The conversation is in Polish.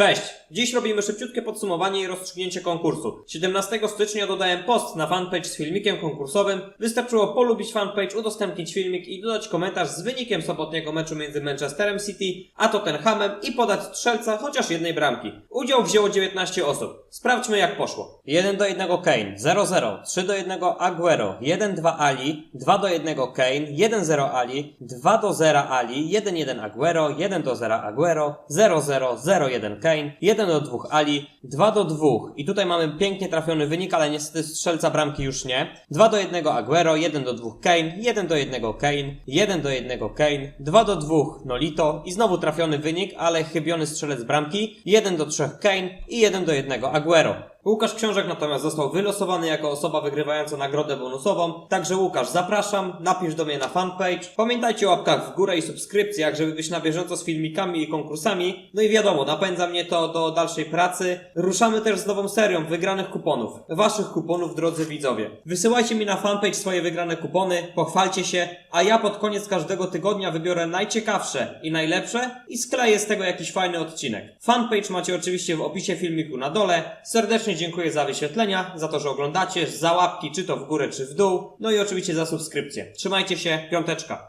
Cześć! Dziś robimy szybciutkie podsumowanie i rozstrzygnięcie konkursu. 17 stycznia dodałem post na fanpage z filmikiem konkursowym. Wystarczyło polubić fanpage, udostępnić filmik i dodać komentarz z wynikiem sobotniego meczu między Manchesterem City a Tottenhamem i podać strzelca chociaż jednej bramki. Udział wzięło 19 osób. Sprawdźmy jak poszło. 1 do 1 Kane, 0-0, 3 do 1 Aguero, 1-2 Ali, 2 do 1 Kane, 1-0 Ali, 2 do 0 Ali, 1-1 Aguero, 1 do 0 Aguero, 0-0, 0-1 Kane, 1 do 2 Ali, 2 do 2 i tutaj mamy pięknie trafiony wynik, ale niestety strzelca bramki już nie. 2 do 1 Aguero, 1 do 2 Kane, 1 do 1 Kane, 1 do 1 Kane, 2 do 2 Nolito i znowu trafiony wynik, ale chybiony strzelec bramki, 1 do 3 Kane i 1 do 1 Aguero. Łukasz Książek natomiast został wylosowany jako osoba wygrywająca nagrodę bonusową. Także Łukasz, zapraszam, napisz do mnie na fanpage. Pamiętajcie o łapkach w górę i subskrypcjach, żeby być na bieżąco z filmikami i konkursami. No i wiadomo, napędza mnie to do dalszej pracy. Ruszamy też z nową serią wygranych kuponów. Waszych kuponów, drodzy widzowie. Wysyłajcie mi na fanpage swoje wygrane kupony, pochwalcie się, a ja pod koniec każdego tygodnia wybiorę najciekawsze i najlepsze i skleję z tego jakiś fajny odcinek. Fanpage macie oczywiście w opisie filmiku na dole. Serdecznie dziękuję za wyświetlenia, za to, że oglądacie, za łapki czy to w górę czy w dół, no i oczywiście za subskrypcję. Trzymajcie się, piąteczka.